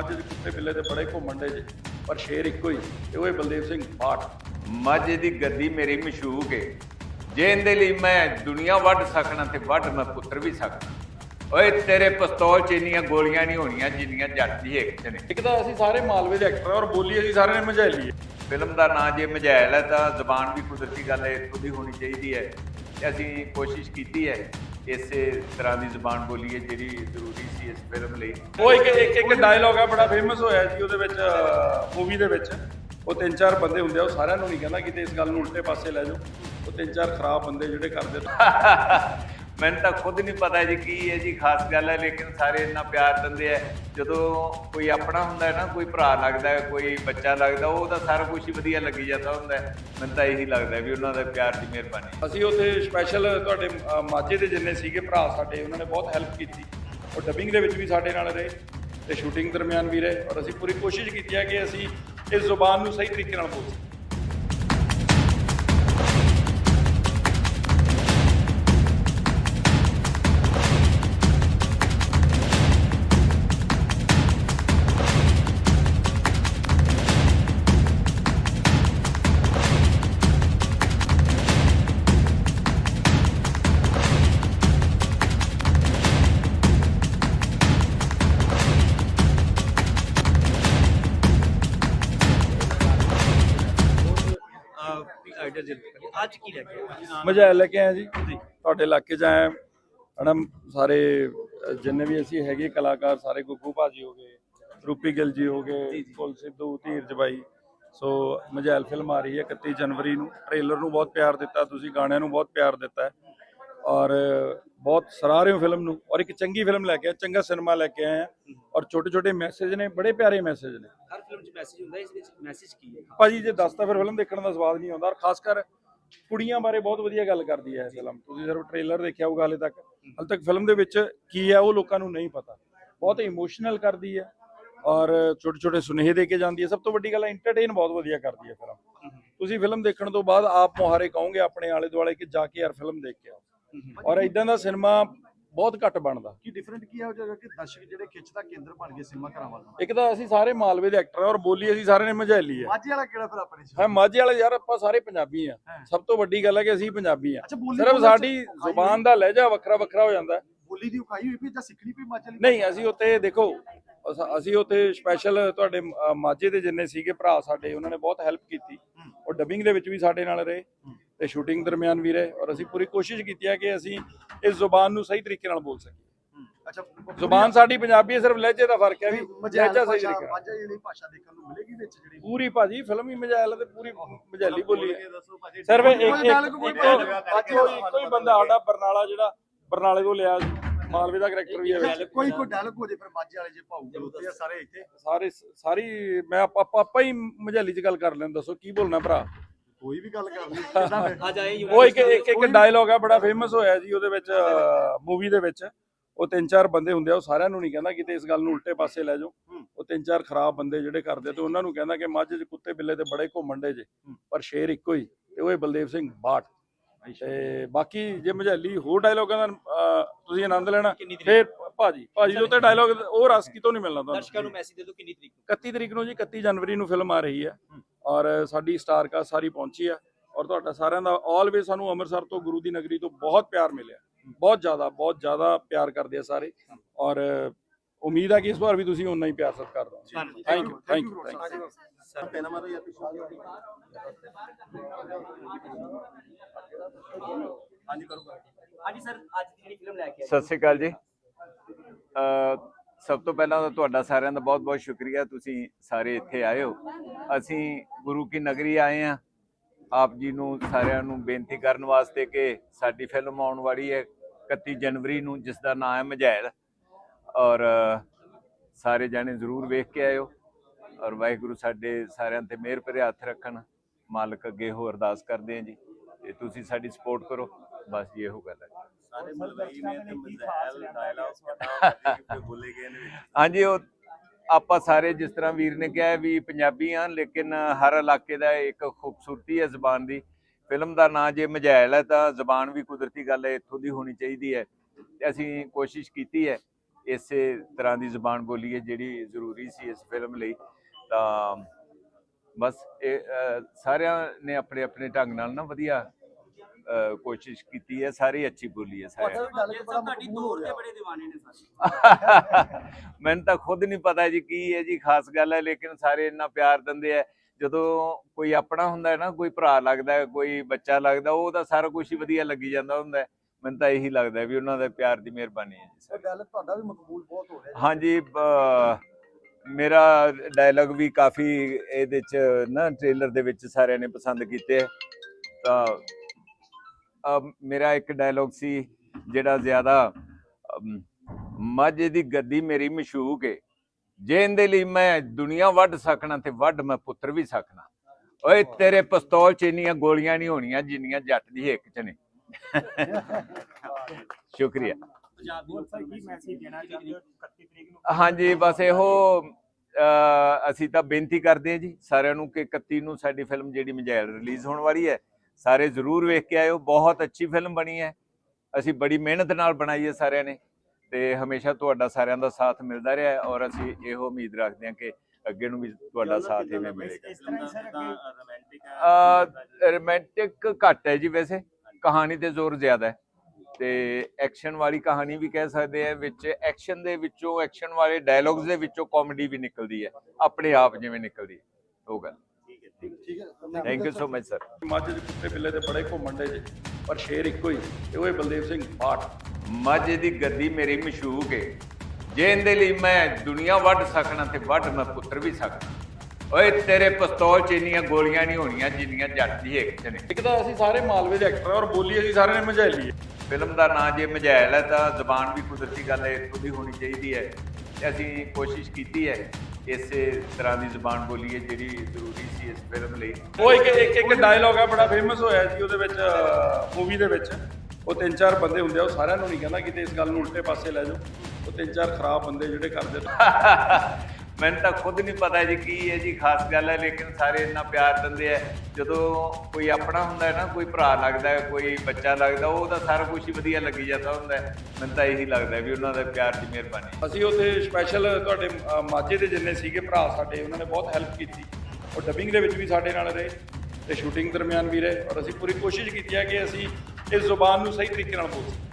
ਮੱਝ ਦੇ ਕੁੱਤੇ ਬਿੱਲੇ ਤੇ ਬੜੇ ਘੁੰਮਣ ਦੇ ਜੇ ਪਰ ਸ਼ੇਰ ਇੱਕੋ ਹੀ ਤੇ ਉਹ ਹੈ ਬਲਦੇਵ ਸਿੰਘ ਬਾਠ ਮੱਝ ਦੀ ਗੱਦੀ ਮੇਰੀ ਮਸ਼ੂਕ ਏ। ਜੇ ਇਹਦੇ ਲਈ ਮੈਂ ਦੁਨੀਆ ਵੱਢ ਸਕਣਾ ਤੇ ਵੱਢ ਮੈਂ ਪੁੱਤਰ ਵੀ ਸਕਣਾ ਓਏ ਤੇਰੇ ਪਿਸਤੌਲ 'ਚ ਇੰਨੀਆਂ ਗੋਲੀਆਂ ਨਹੀਂ ਹੋਣੀਆਂ ਜਿੰਨੀਆਂ ਜੱਟ ਦੀ ਇੱਕ 'ਚ ਨੇ। ਇੱਕ ਤਾਂ ਅਸੀਂ ਸਾਰੇ ਮਾਲਵੇ ਦੇ ਐਕਟਰ ਆ ਔਰ ਬੋਲੀ ਅਸੀਂ ਸਾਰਿਆਂ ਨੇ ਮਝੈਲੀ ਹੈ ਫਿਲਮ ਦਾ ਨਾਂ ਜੇ ਮਝੈਲ ਹੈ ਤਾਂ ਜ਼ਬਾਨ ਵੀ ਕੁਦਰਤੀ ਗੱਲ ਹੈ ਇੱਥੋਂ ਦੀ ਹੋਣੀ ਚਾਹੀਦੀ ਹੈ। ਤੇ ਅਸੀਂ ਕੋਸ਼ਿਸ਼ ਕੀਤੀ ਹੈ। ਇਸੇ ਤਰ੍ਹਾਂ ਦੀ ਜ਼ਬਾਨ ਬੋਲੀਏ ਜਿਹੜੀ ਜ਼ਰੂਰੀ ਸੀ ਇਸ ਫਿਲਮ ਲਈ। ਉਹ ਇੱਕ ਇੱਕ ਇੱਕ ਡਾਇਲੌਗ ਆ ਬੜਾ ਫੇਮਸ ਹੋਇਆ ਜੀ ਉਹਦੇ ਵਿੱਚ ਮੂਵੀ ਦੇ ਵਿੱਚ। ਉਹ ਤਿੰਨ ਚਾਰ ਬੰਦੇ ਹੁੰਦੇ ਆ ਉਹ ਸਾਰਿਆਂ ਨੂੰ ਨਹੀਂ ਕਹਿੰਦਾ ਕਿਤੇ ਇਸ ਗੱਲ ਨੂੰ ਉਲਟੇ ਪਾਸੇ ਲੈ ਜਾਓ। ਉਹ ਤਿੰਨ ਚਾਰ ਖਰਾਬ ਬੰਦੇ ਜਿਹੜੇ ਕਰਦੇ ਮੈਨੂੰ ਤਾਂ ਖੁਦ ਨਹੀਂ ਪਤਾ ਜੀ ਕੀ ਹੈ ਜੀ, ਖਾਸ ਗੱਲ ਹੈ, ਲੇਕਿਨ ਸਾਰੇ ਇੰਨਾ ਪਿਆਰ ਦਿੰਦੇ ਆ। ਜਦੋਂ ਕੋਈ ਆਪਣਾ ਹੁੰਦਾ ਹੈ ਨਾ, ਕੋਈ ਭਰਾ ਲੱਗਦਾ ਹੈ, ਕੋਈ ਬੱਚਾ ਲੱਗਦਾ, ਉਹ ਤਾਂ ਸਾਰਾ ਕੁਝ ਹੀ ਵਧੀਆ ਲੱਗੀ ਜਾਂਦਾ ਹੁੰਦਾ ਮੈਨੂੰ ਤਾਂ ਇਹੀ ਲੱਗਦਾ ਵੀ ਉਹਨਾਂ ਦਾ ਪਿਆਰ ਦੀ ਮਿਹਰਬਾਨੀ। ਅਸੀਂ ਉੱਥੇ ਸਪੈਸ਼ਲ ਤੁਹਾਡੇ ਮਾਝੇ ਦੇ ਜਿੰਨੇ ਸੀਗੇ ਭਰਾ ਸਾਡੇ, ਉਹਨਾਂ ਨੇ ਬਹੁਤ ਹੈਲਪ ਕੀਤੀ। ਉਹ ਡਬਿੰਗ ਦੇ ਵਿੱਚ ਵੀ ਸਾਡੇ ਨਾਲ ਰਹੇ ਤੇ ਸ਼ੂਟਿੰਗ ਦਰਮਿਆਨ ਵੀ ਰਹੇ। ਔਰ ਅਸੀਂ ਪੂਰੀ ਕੋਸ਼ਿਸ਼ ਕੀਤੀ ਹੈ ਕਿ ਅਸੀਂ ਇਸ ਜ਼ੁਬਾਨ ਨੂੰ ਸਹੀ ਤਰੀਕੇ ਨਾਲ ਬੋਲ ਸਕੀਏ। ਆਈਡੀਆ ਜ਼ਰੂਰ ਅੱਜ ਕੀ ਲੈ ਕੇ ਆਏ? ਮਜ਼ਾ ਲੈ ਕੇ ਆਏ ਜੀ। ਤੁਹਾਡੇ ਇਲਾਕੇ 'ਚ ਆਏ ਮੈਡਮ ਸਾਰੇ ਅ, ਜਿੰਨੇ ਵੀ ਅਸੀਂ ਹੈਗੇ ਕਲਾਕਾਰ ਸਾਰੇ ਗੁੱਗੂ ਭਾਜੀ ਹੋ ਗਏ ਰੂਪੀ ਗਿੱਲ ਜੀ ਹੋ ਗਏ ਕੁਲ ਸਿੱਧੂ ਧੀਰਜ ਬਾਈ। ਸੋ ਮਝੈਲ ਫਿਲਮ ਆ ਰਹੀ ਹੈ 31 ਜਨਵਰੀ ਨੂੰ। ਟ੍ਰੇਲਰ ਨੂੰ ਬਹੁਤ ਪਿਆਰ ਦਿੱਤਾ ਤੁਸੀਂ ਗਾਣਿਆਂ ਨੂੰ ਬਹੁਤ ਪਿਆਰ ਦਿੱਤਾ ਹੈ। ਔਰ ਬਹੁਤ ਸਰਾਹ ਰਹੇ ਹੋ ਫਿਲਮ ਨੂੰ ਔਰ ਇੱਕ ਚੰਗੀ ਫਿਲਮ ਲੈ ਕੇ ਆਏ ਚੰਗਾ ਸਿਨੇਮਾ ਲੈ ਕੇ ਆਏ ਆ। ਔਰ ਛੋਟੇ ਛੋਟੇ ਮੈਸੇਜ ਨੇ ਬੜੇ ਪਿਆਰੇ ਮੈਸੇਜ ਨੇ। ਹਰ ਫਿਲਮ 'ਚ ਮੈਸੇਜ ਹੁੰਦਾ ਇਸ ਵਿੱਚ ਮੈਸੇਜ ਕੀ ਹੈ? ਭਾਜੀ ਜੇ ਦੱਸਤਾ ਫਿਰ ਫਿਲਮ ਦੇਖਣ ਦਾ ਸਵਾਦ ਨਹੀਂ ਆਉਂਦਾ। ਔਰ ਖਾਸ ਕਰ ਕੁੜੀਆਂ ਬਾਰੇ ਬਹੁਤ ਵਧੀਆ ਗੱਲ ਕਰਦੀ ਹੈ ਇਹ ਫਿਲਮ ਤੁਸੀਂ ਸਿਰਫ ਟ੍ਰੇਲਰ ਦੇਖਿਆ ਹੋਊਗਾ ਹਾਲੇ ਤੱਕ। ਹਾਲੇ ਤੱਕ ਫਿਲਮ ਦੇ ਵਿੱਚ ਕੀ ਹੈ ਉਹ ਲੋਕਾਂ ਨੂੰ ਨਹੀਂ ਪਤਾ। ਬਹੁਤ ਇਮੋਸ਼ਨਲ ਕਰਦੀ ਹੈ ਔਰ ਛੋਟੇ ਛੋਟੇ ਸੁਨੇਹੇ ਦੇ ਕੇ ਜਾਂਦੀ ਹੈ। ਸਭ ਤੋਂ ਵੱਡੀ ਗੱਲ ਐਂਟਰਟੇਨ ਬਹੁਤ ਵਧੀਆ ਕਰਦੀ ਹੈ ਫਿਲਮ ਤੁਸੀਂ ਫਿਲਮ ਦੇਖਣ ਤੋਂ ਬਾਅਦ ਆਪ ਮੁਹਾਰੇ ਕਹੋਗੇ ਆਪਣੇ ਆਲੇ ਦੁਆਲੇ ਕਿ ਜਾ ਕੇ ਯਾਰ ਫਿਲਮ ਦੇਖ ਕੇ ਆਓ ਔਰ ਇਦਾਂ ਦਾ ਸਿਨੇਮਾ ਬਹੁਤ ਘੱਟ ਬਣਦਾ। ਕੀ ਡਿਫਰੈਂਟ ਕੀ ਹੈ ਉਹ ਕਿ ਦਰਸ਼ਕ ਜਿਹੜੇ ਖਿੱਚ ਦਾ ਕੇਂਦਰ ਬਣ ਗਏ ਸਿਨੇਮਾ ਘਰਾਂ ਵੱਲ? ਇੱਕ ਤਾਂ ਅਸੀਂ ਸਾਰੇ ਮਾਲਵੇ ਦੇ ਐਕਟਰ ਆ ਔਰ ਬੋਲੀ ਅਸੀਂ ਸਾਰਿਆਂ ਨੇ ਮਝੈਲੀ ਹੈ ਮਾਝੇ ਵਾਲਾ ਕਿਹੜਾ ਫਿਰ ਆਪਣੇ ਚ? ਹਾਂ ਮਾਝੇ ਵਾਲੇ ਯਾਰ ਆਪਾਂ ਸਾਰੇ ਪੰਜਾਬੀ ਆ। ਹਾਂ। ਸਭ ਤੋਂ ਵੱਡੀ ਗੱਲ ਹੈ ਕਿ ਅਸੀਂ ਪੰਜਾਬੀ ਆ। ਅੱਛਾ ਬੋਲੀ ਸਿਰਫ ਬੋਲਣ ਚ ਸਾਡੀ ਜ਼ੁਬਾਨ ਦਾ ਲਹਿਜਾ ਵੱਖਰਾ ਵੱਖਰਾ ਹੋ ਜਾਂਦਾ। ਹੈ। ਬੋਲੀ ਦੀ ਉਖਾਈ ਹੋਈ ਵੀ ਜਾਂ ਸਿੱਖਣੀ ਪਈ ਮਾਝੇ ਵਾਲੀ? ਨਹੀਂ ਅਸੀਂ ਉੱਥੇ ਦੇਖੋ ਅਸ- ਅਸੀਂ ਉੱਥੇ ਸਪੈਸ਼ਲ ਤੁਹਾਡੇ ਅ, ਮਾਝੇ ਦੇ ਜਿੰਨੇ ਸੀਗੇ ਭਰਾ ਸਾਡੇ ਉਹਨਾਂ ਨੇ ਬਹੁਤ ਹੈਲਪ ਕੀਤੀ। ਉਹ ਡਬਿੰਗ ਦੇ ਵਿੱਚ ਵੀ ਸਾਡੇ ਨਾਲ ਰਹੇ। ਤੇ ਸ਼ੂਟਿੰਗ ਦਰਮਿਆਨ ਵੀ ਰਹੇ ਔਰ ਅਸੀਂ ਪੂਰੀ ਕੋਸ਼ਿਸ਼ ਕੀਤੀ ਹੈ ਕਿ ਅਸੀਂ ਇਸ ਜ਼ੁਬਾਨ ਨੂੰ ਸਹੀ ਤਰੀਕੇ ਨਾਲ ਬੋਲ ਸਕੀਏ। ਅੱਛਾ ਜ਼ੁਬਾਨ ਸਾਡੀ ਪੰਜਾਬੀ ਹੈ ਸਿਰਫ ਲਹਿਜੇ ਦਾ ਫ਼ਰਕ ਹੈ ਵੀ ਲਹਿਜਾ ਸਹੀ ਤਰੀਕੇ ਨਾਲ। ਮਾਝੇ ਵਾਲੀ ਭਾਸ਼ਾ ਦੇਖਣ ਨੂੰ ਮਿਲੇਗੀ ਵਿੱਚ ਜਿਹੜੀ? ਪੂਰੀ ਭਾਜੀ ਫਿਲਮ ਹੀ ਮਜਾਇਲ ਤੇ ਪੂਰੀ ਮਜਾਲੀ ਬੋਲੀ ਹੈ। ਸਿਰਫ ਇੱਕ ਹੀ ਬੰਦਾ ਸਾਡਾ ਬਰਨਾਲਾ ਜਿਹੜਾ ਬਰਨਾਲੇ ਤੋਂ ਲਿਆ ਮਾਲਵੇ ਦਾ ਕਰੈਕਟਰ ਵੀ ਹੈ। ਕੋਈ ਕੋਈ ਡਾਇਲੌਗ ਹੋ ਜੇ ਫਿਰ ਮਾਝੇ ਵਾਲੇ ਜੇ ਭਾਊ ਖਲੋਤੇ ਆ ਸਾਰੇ ਇੱਥੇ। ਸਾਰੇ ਸਾਰੀ ਮੈਂ ਆਪਾਂ ਆਪਾਂ- ਆਪਾਂ ਹੀ ਮਜਾਲੀ ਚ ਗੱਲ ਕਰ ਲੈਣ ਦੱਸੋ ਕੀ ਬੋਲਣਾ ਭਰਾ? ਕੋਈ ਵੀ ਗੱਲ ਕਰ ਲਈ ਕਿੱਦਾਂ ਫਿਰ ਅੱਜ ਆਏ ਉਹ ਇੱਕ ਇੱਕ ਇੱਕ ਡਾਇਲੌਗ ਆ ਬੜਾ ਫੇਮਸ ਹੋਇਆ ਜੀ ਉਹਦੇ ਵਿੱਚ ਮੂਵੀ ਦੇ ਵਿੱਚ। ਉਹ ਤਿੰਨ ਚਾਰ ਬੰਦੇ ਹੁੰਦੇ ਆ ਉਹ ਸਾਰਿਆਂ ਨੂੰ ਨਹੀਂ ਕਹਿੰਦਾ ਕਿਤੇ ਇਸ ਗੱਲ ਨੂੰ ਉਲਟੇ ਪਾਸੇ ਲੈ ਜਾਓ। ਉਹ ਤਿੰਨ ਚਾਰ ਖਰਾਬ ਬੰਦੇ ਜਿਹੜੇ ਕਰਦੇ ਤੇ ਉਹਨਾਂ ਨੂੰ ਕਹਿੰਦਾ ਕਿ ਮੱਝ ਚ ਕੁੱਤੇ ਬਿੱਲੇ ਤੇ ਬੜੇ ਘੁੰਮਣ ਦੇ ਜੇ ਪਰ ਸ਼ੇਰ ਇੱਕੋ ਹੀ ਤੇ ਉਹ ਹੈ ਬਲਦੇਵ ਸਿੰਘ ਬਾਠ ਤੇ ਬਾਕੀ ਜੇ ਮਝੈਲੀ ਹੋਰ ਡਾਇਲੌਗਾਂ ਦਾ ਤੁਸੀਂ ਆਨੰਦ ਲੈਣਾ। ਫਿਰ ਭਾਜੀ ਭਾਜੀ ਦੇ ਉੱਤੇ ਡਾਇਲੌਗ ਉਹ ਰਸ ਕਿਤੋਂ ਨਹੀਂ ਮਿਲਣਾ ਦਰਸ਼ਕਾਂ ਨੂੰ ਤੁਹਾਨੂੰ ਮੈਸੇਜ ਦੇ ਦਿਓ ਕਿੰਨੀ ਤਰੀਕ ਨੂੰ? 31 ਤਰੀਕ ਨੂੰ ਜੀ 31 ਜਨਵਰੀ ਨੂੰ ਫਿਲਮ ਆ ਰਹੀ ਹੈ। ਔਰ ਸਾਡੀ ਸਟਾਰ ਕਾਸਟ ਸਾਰੀ ਪਹੁੰਚੀ ਆ ਔਰ ਤੁਹਾਡਾ ਸਾਰਿਆਂ ਦਾ ਆਲਵੇਜ਼ ਸਾਨੂੰ ਅੰਮ੍ਰਿਤਸਰ ਤੋਂ ਗੁਰੂ ਦੀ ਨਗਰੀ ਤੋਂ ਬਹੁਤ ਪਿਆਰ ਮਿਲਿਆ ਬਹੁਤ ਜ਼ਿਆਦਾ ਬਹੁਤ ਜ਼ਿਆਦਾ ਪਿਆਰ ਕਰਦੇ ਆ ਸਾਰੇ। ਔਰ ਉਮੀਦ ਹੈ ਕਿ ਇਸ ਵਾਰ ਵੀ ਤੁਸੀਂ ਉਨਾ ਹੀ ਪਿਆਰ ਸਤਿਕਾਰ ਧੰਨਵਾਦ। Thank you thank you thank you sir ਹਾਂਜੀ ਕਰੋ। ਹਾਂਜੀ ਸਰ ਅੱਜ ਦੀ ਜਿਹੜੀ ਫਿਲਮ ਲੈ ਕੇ ਆਏ ਸਤਿ ਸ਼੍ਰੀ ਅਕਾਲ ਜੀ। ਅ, ਸਭ ਤੋਂ ਪਹਿਲਾਂ ਤਾਂ ਤੁਹਾਡਾ ਸਾਰਿਆਂ ਦਾ ਬਹੁਤ-ਬਹੁਤ ਸ਼ੁਕਰੀਆ। ਤੁਸੀਂ ਸਾਰੇ ਇੱਥੇ ਆਏ ਹੋ। ਅਸੀਂ ਗੁਰੂ ਕੀ ਨਗਰੀ ਆਏ ਆ। ਆਪ ਜੀ ਨੂੰ ਸਾਰਿਆਂ ਨੂੰ ਬੇਨਤੀ ਕਰਨ ਵਾਸਤੇ ਕਿ ਸਾਡੀ ਫਿਲਮ ਆਉਣ ਵਾਲੀ ਹੈ 31 ਜਨਵਰੀ ਨੂੰ ਜਿਸ ਦਾ ਨਾਮ ਹੈ ਮਝੈਲ। ਔਰ ਸਾਰੇ ਜਾਣੇ ਜ਼ਰੂਰ ਵੇਖ ਕੇ ਆਇਓ। ਔਰ ਵਾਹਿਗੁਰੂ ਸਾਡੇ ਸਾਰਿਆਂ ਤੇ ਮਿਹਰ ਭਰੇ ਹੱਥ ਰੱਖਣ। ਮਾਲਕ ਅੱਗੇ ਹੋ ਅਰਦਾਸ ਕਰਦੇ ਹਾਂ ਜੀ। ਤੇ ਤੁਸੀਂ ਸਾਡੀ ਸਪੋਰਟ ਕਰੋ। ਬਸ ਜੀ ਇਹੋ ਗੱਲ ਹੈ। ਸਾਰੇ ਮਲਵਈ ਨੇ ਤੇ ਮਜ਼ੈਲ ਡਾਇਲੌਗ ਕਿੱਦਾਂ ਬੋਲੇ ਗਏ ਨੇ ਹਾਂਜੀ ਉਹ ਆਪਾਂ ਸਾਰੇ ਜਿਸ ਤਰ੍ਹਾਂ ਵੀਰ ਨੇ ਕਿਹਾ ਵੀ ਪੰਜਾਬੀ ਆ ਲੇਕਿਨ ਹਰ ਇਲਾਕੇ ਦਾ ਇੱਕ ਖੂਬਸੂਰਤੀ ਹੈ ਜ਼ਬਾਨ ਦੀ। ਫਿਲਮ ਦਾ ਨਾਂ ਜੇ ਮਝੈਲ ਹੈ, ਤਾਂ ਜ਼ਬਾਨ ਵੀ ਕੁਦਰਤੀ ਗੱਲ ਹੈ, ਇੱਥੋਂ ਦੀ ਹੋਣੀ ਚਾਹੀਦੀ ਹੈ। ਅਸੀਂ ਕੋਸ਼ਿਸ਼ ਕੀਤੀ ਹੈ, ਇਸੇ ਤਰ੍ਹਾਂ ਦੀ ਜ਼ਬਾਨ ਬੋਲੀ ਹੈ ਜਿਹੜੀ ਜ਼ਰੂਰੀ ਸੀ ਇਸ ਫਿਲਮ ਲਈ। ਤਾਂ ਬਸ ਇਹ ਸਾਰਿਆਂ ਨੇ ਆਪਣੇ ਆਪਣੇ ਢੰਗ ਨਾਲ ਨਾ ਵਧੀਆ ਅਹ, ਕੋਸ਼ਿਸ਼ ਕੀਤੀ ਹੈ ਸਾਰੀ ਅੱਛੀ ਬੋਲੀ ਹੈ ਸਾਰਿਆਂ ਨੇ। ਗੱਲ ਤੁਹਾਡੀ ਦੌੜ ਤੇ ਬੜੇ دیਵਾਨੇ ਨੇ ਸਾਰੇ। ਮੈਨੂੰ ਤਾਂ ਖੁਦ ਨਹੀਂ ਪਤਾ ਜੀ ਕੀ ਹੈ ਜੀ ਖਾਸ ਗੱਲ ਹੈ ਲੇਕਿਨ ਸਾਰੇ ਇੰਨਾ ਪਿਆਰ ਦਿੰਦੇ ਆ। ਜਦੋਂ ਕੋਈ ਆਪਣਾ ਹੁੰਦਾ ਹੈ ਨਾ ਕੋਈ ਭਰਾ ਲੱਗਦਾ ਹੈ ਕੋਈ ਬੱਚਾ ਲੱਗਦਾ ਉਹ ਤਾਂ ਸਾਰਾ ਕੁਝ ਹੀ ਵਧੀਆ ਲੱਗੀ ਜਾਂਦਾ ਹੁੰਦਾ ਹੈ। ਮੈਨੂੰ ਤਾਂ ਇਹੀ ਲੱਗਦਾ ਹੈ ਵੀ ਉਹਨਾਂ ਦੇ ਪਿਆਰ ਦੀ ਮਿਹਰਬਾਨੀ ਹੈ ਜੀ। ਇਹ ਗੱਲ ਤੁਹਾਡਾ ਵੀ ਮਕਬੂਲ ਬਹੁਤ ਹੋ ਰਿਹਾ ਜੀ। ਹਾਂਜੀ ਬ- ਮੇਰਾ ਡਾਇਲੌਗ ਵੀ ਕਾਫੀ ਇਹਦੇ ਚ ਨਾ ਟ੍ਰੇਲਰ ਦੇ ਵਿੱਚ ਸਾਰਿਆਂ ਨੇ ਪਸੰਦ ਕੀਤੇ ਹੈ। ਤਾਂ ਮੇਰਾ ਇੱਕ ਡਾਇਲੌਗ ਸੀ ਜਿਹੜਾ ਜ਼ਿਆਦਾ ਮੱਝ ਦੀ ਗੱਦੀ ਮੇਰੀ ਮਸ਼ੂਕ ਏ। ਜੇ ਇਹਦੇ ਲਈ ਮੈਂ ਦੁਨੀਆ ਵੱਢ ਸਕਣਾ ਤੇ ਵੱਢ ਮੈਂ ਪੁੱਤਰ ਵੀ ਸਕਣਾ। ਓਏ ਤੇਰੇ ਪਿਸਤੌਲ ਚ ਇੰਨੀਆਂ ਗੋਲੀਆਂ ਨਹੀਂ ਹੋਣੀਆਂ ਜਿੰਨੀਆਂ ਜੱਟ ਦੀ ਹਿੱਕ ਚ ਨੇ। ਸ਼ੁਕਰੀਆ। ਪੰਜਾਬ ਦੀ ਹੋਰ ਸਰ ਲੋਕਾਂ ਕੀ ਨੂੰ ਮੈਸੇਜ ਦੇਣਾ ਚਾਹੁੰਦੇ ਹੋ 31 ਤਰੀਕ ਨੂੰ। ਹਾਂਜੀ ਬਸ ਇਹੋ ਅਸੀਂ ਤਾਂ ਬੇਨਤੀ ਕਰਦੇ ਹਾਂ ਜੀ ਸਾਰਿਆਂ ਨੂੰ ਕਿ 31 ਨੂੰ ਸਾਡੀ ਫਿਲਮ ਜਿਹੜੀ ਮਜੈਲ ਰਿਲੀਜ਼ ਹੋਣ ਵਾਲੀ ਹੈ। ਸਾਰੇ ਜ਼ਰੂਰ ਵੇਖ ਕੇ ਆਇਓ। ਬਹੁਤ ਅੱਛੀ ਫਿਲਮ ਬਣੀ ਹੈ। ਅਸੀਂ ਬੜੀ ਮਿਹਨਤ ਨਾਲ ਬਣਾਈ ਹੈ ਸਾਰਿਆਂ ਨੇ ਤੇ ਹਮੇਸ਼ਾ ਤੁਹਾਡਾ ਸਾਰਿਆਂ ਦਾ ਸਾਥ ਮਿਲਦਾ ਰਿਹਾ ਹੈ ਔਰ ਅਸੀਂ ਇਹੋ ਉਮੀਦ ਰੱਖਦੇ ਹਾਂ ਕਿ ਅੱਗੇ ਨੂੰ ਵੀ ਤੁਹਾਡਾ ਸਾਥ ਇਵੇਂ ਮਿਲੇਗਾ। ਰੋਮਾਂਟਿਕ ਰੋਮਾਂਟਿਕ ਘੱਟ ਹੈ ਜੀ ਵੈਸੇ। ਕਹਾਣੀ ਤੇ ਜ਼ੋਰ ਜ਼ਿਆਦਾ ਹੈ। ਤੇ ਐਕਸ਼ਨ ਵਾਲੀ ਕਹਾਣੀ ਵੀ ਕਹਿ ਸਕਦੇ ਆ ਵਿੱਚ ਐਕਸ਼ਨ ਦੇ ਵਿੱਚੋਂ ਐਕਸ਼ਨ ਵਾਲੇ ਡਾਇਲੌਗਸ ਦੇ ਵਿੱਚੋਂ ਕਾਮੇਡੀ ਵੀ ਨਿਕਲਦੀ ਹੈ। ਆਪਣੇ ਆਪ ਜਿਵੇਂ ਨਿਕਲਦੀ ਹੈ। ਉਹ ਗੱਲ। ਠੀਕ ਹੈ। Thank you so much sir. ਮੱਝ ਦੇ ਕੁੱਤੇ ਬਿੱਲੇ ਤੇ ਬੜੇ ਘੁੰਮਣ ਦੇ ਜੇ ਪਰ ਸ਼ੇਰ ਇੱਕੋ ਹੀ ਤੇ ਉਹ ਹੈ ਬਲਦੇਵ ਸਿੰਘ ਬਾਠ। ਮੱਝ ਦੀ ਗੱਦੀ ਮੇਰੀ ਮਸ਼ੂਕ ਏ। ਜੇ ਇਹਦੇ ਲਈ ਮੈਂ ਦੁਨੀਆ ਵੱਢ ਸਕਣਾ ਤੇ ਵੱਢ ਮੈਂ ਪੁੱਤਰ ਵੀ ਸਕਣਾ ਓਏ ਤੇਰੇ ਪਿਸਤੌਲ ਚ ਇੰਨੀਆਂ ਗੋਲੀਆਂ ਨਹੀਂ ਹੋਣੀਆਂ ਜਿੰਨੀਆਂ ਜੱਟ ਦੀ ਹਿੱਕ ਚ ਨੇ। ਇੱਕ ਤਾਂ ਅਸੀਂ ਸਾਰੇ ਮਾਲਵੇ ਦੇ ਐਕਟਰ ਔਰ ਬੋਲੀ ਅਸੀਂ ਸਾਰਿਆਂ ਨੇ ਮਝੈਲੀ ਹੈ ਫਿਲਮ ਦਾ ਨਾਂ ਜੇ ਮਝੈਲ ਹੈ ਤਾਂ ਜ਼ਬਾਨ ਵੀ ਕੁਦਰਤੀ ਗੱਲ ਹੈ ਇੱਥੋਂ ਦੀ ਹੋਣੀ ਚਾਹੀਦੀ ਹੈ। ਤੇ ਅਸੀਂ ਕੋਸ਼ਿਸ਼ ਕੀਤੀ ਹੈ। ਇਸੇ ਤਰ੍ਹਾਂ ਦੀ ਜ਼ਬਾਨ ਬੋਲੀ ਹੈ ਜਿਹੜੀ ਜ਼ਰੂਰੀ ਸੀ ਇਸ ਫਿਲਮ ਲਈ। ਉਹ ਇੱਕ ਇੱਕ ਇੱਕ ਡਾਇਲੌਗ ਆ ਬੜਾ ਫੇਮਸ ਹੋਇਆ ਜੀ ਉਹਦੇ ਵਿੱਚ ਮੂਵੀ ਦੇ ਵਿੱਚ। ਉਹ ਤਿੰਨ ਚਾਰ ਬੰਦੇ ਹੁੰਦੇ ਆ ਉਹ ਸਾਰਿਆਂ ਨੂੰ ਨਹੀਂ ਕਹਿੰਦਾ ਕਿਤੇ ਇਸ ਗੱਲ ਨੂੰ ਉਲਟੇ ਪਾਸੇ ਲੈ ਜਾਓ। ਉਹ ਤਿੰਨ ਚਾਰ ਖਰਾਬ ਬੰਦੇ ਜਿਹੜੇ ਕਰਦੇ ਨੇ। ਮੈਨੂੰ ਤਾਂ ਖੁਦ ਨਹੀਂ ਪਤਾ ਜੀ ਕੀ ਹੈ ਜੀ, ਖਾਸ ਗੱਲ ਹੈ, ਲੇਕਿਨ ਸਾਰੇ ਇੰਨਾ ਪਿਆਰ ਦਿੰਦੇ ਆ। ਜਦੋਂ ਕੋਈ ਆਪਣਾ ਹੁੰਦਾ ਹੈ ਨਾ, ਕੋਈ ਭਰਾ ਲੱਗਦਾ ਹੈ, ਕੋਈ ਬੱਚਾ ਲੱਗਦਾ, ਉਹ ਤਾਂ ਸਾਰਾ ਕੁਝ ਹੀ ਵਧੀਆ ਲੱਗੀ ਜਾਂਦਾ ਹੁੰਦਾ ਹੈ। ਮੈਨੂੰ ਤਾਂ ਇਹੀ ਲੱਗਦਾ ਵੀ ਉਹਨਾਂ ਦੇ ਪਿਆਰ ਦੀ ਮਿਹਰਬਾਨੀ। ਅਸੀਂ ਉੱਥੇ ਸਪੈਸ਼ਲ ਤੁਹਾਡੇ ਮਾਝੇ ਦੇ ਜਿੰਨੇ ਸੀਗੇ ਭਰਾ ਸਾਡੇ, ਉਹਨਾਂ ਨੇ ਬਹੁਤ ਹੈਲਪ ਕੀਤੀ। ਉਹ ਡਬਿੰਗ ਦੇ ਵਿੱਚ ਵੀ ਸਾਡੇ ਨਾਲ ਰਹੇ ਤੇ ਸ਼ੂਟਿੰਗ ਦਰਮਿਆਨ ਵੀ ਰਹੇ। ਔਰ ਅਸੀਂ ਪੂਰੀ ਕੋਸ਼ਿਸ਼ ਕੀਤੀ ਹੈ ਕਿ ਅਸੀਂ ਇਸ ਜ਼ੁਬਾਨ ਨੂੰ ਸਹੀ ਤਰੀਕੇ ਨਾਲ ਬੋਲ ਸਕੀਏ।